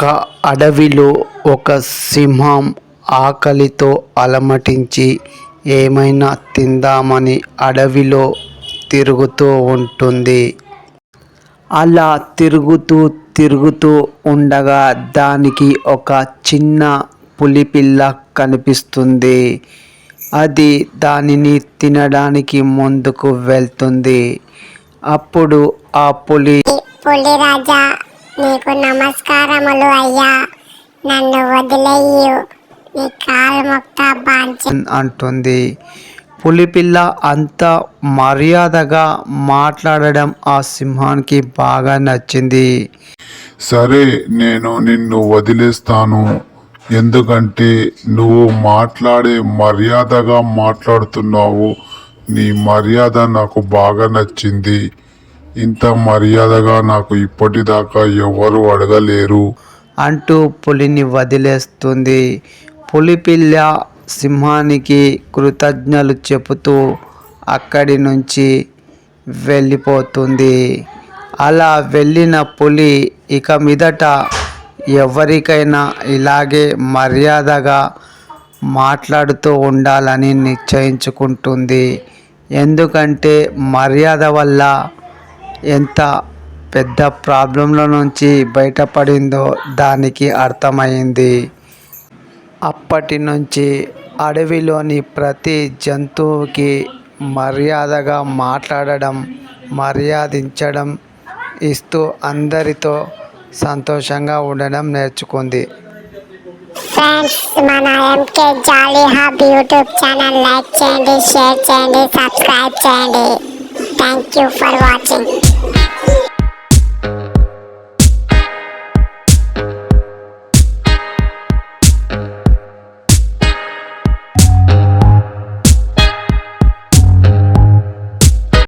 ఒక అడవిలో ఒక సింహం ఆకలితో అలమటించి ఏమైనా తిందామని అడవిలో తిరుగుతూ ఉంటుంది. అలా తిరుగుతూ తిరుగుతూ ఉండగా దానికి ఒక చిన్న పులిపిల్ల కనిపిస్తుంది. అది దానిని తినడానికి ముందుకు వెళ్తుంది. అప్పుడు ఆ పులి పులి రాజా నీకు నమస్కారములు అయ్యా. నన్ను వదిలేయు నీ కాలు మొక్త బాంచ అంటుంది. పులిపిల్ల అంత మర్యాదగా మాట్లాడడం ఆ సింహానికి బాగా నచ్చింది. సరే నేను నిన్ను వదిలేస్తాను. ఎందుకంటే నువ్వు మాట్లాడే మర్యాదగా మాట్లాడుతున్నావు. నీ మర్యాద నాకు బాగా నచ్చింది. ఇంత మర్యాదగా నాకు ఇప్పటిదాకా ఎవరు అడగలేరు. అంటూ పులిని వదిలేస్తుంది. పులిపిల్ల సింహానికి కృతజ్ఞలు చెబుతూ అక్కడి నుంచి వెళ్ళిపోతుంది. అలా వెళ్ళిన పులి ఇక మీదట ఎవరికైనా ఇలాగే మర్యాదగా మాట్లాడుతూ ఉండాలని నిశ్చయించుకుంటుంది. ఎందుకంటే మర్యాద వల్ల ఎంత పెద్ద ప్రాబ్లంలో నుంచి బయటపడిందో దానికి అర్థమైంది. అప్పటి నుంచి అడవిలోని ప్రతి జంతువుకి మర్యాదగా మాట్లాడడం మర్యాదించడం ఇస్తూ అందరితో సంతోషంగా ఉండడం నేర్చుకుంది. ఫ్రెండ్స్ మన MK jolly hub YouTube channel like చేయండి షేర్ చేయండి సబ్స్క్రైబ్ చేయండి. Thank you for watching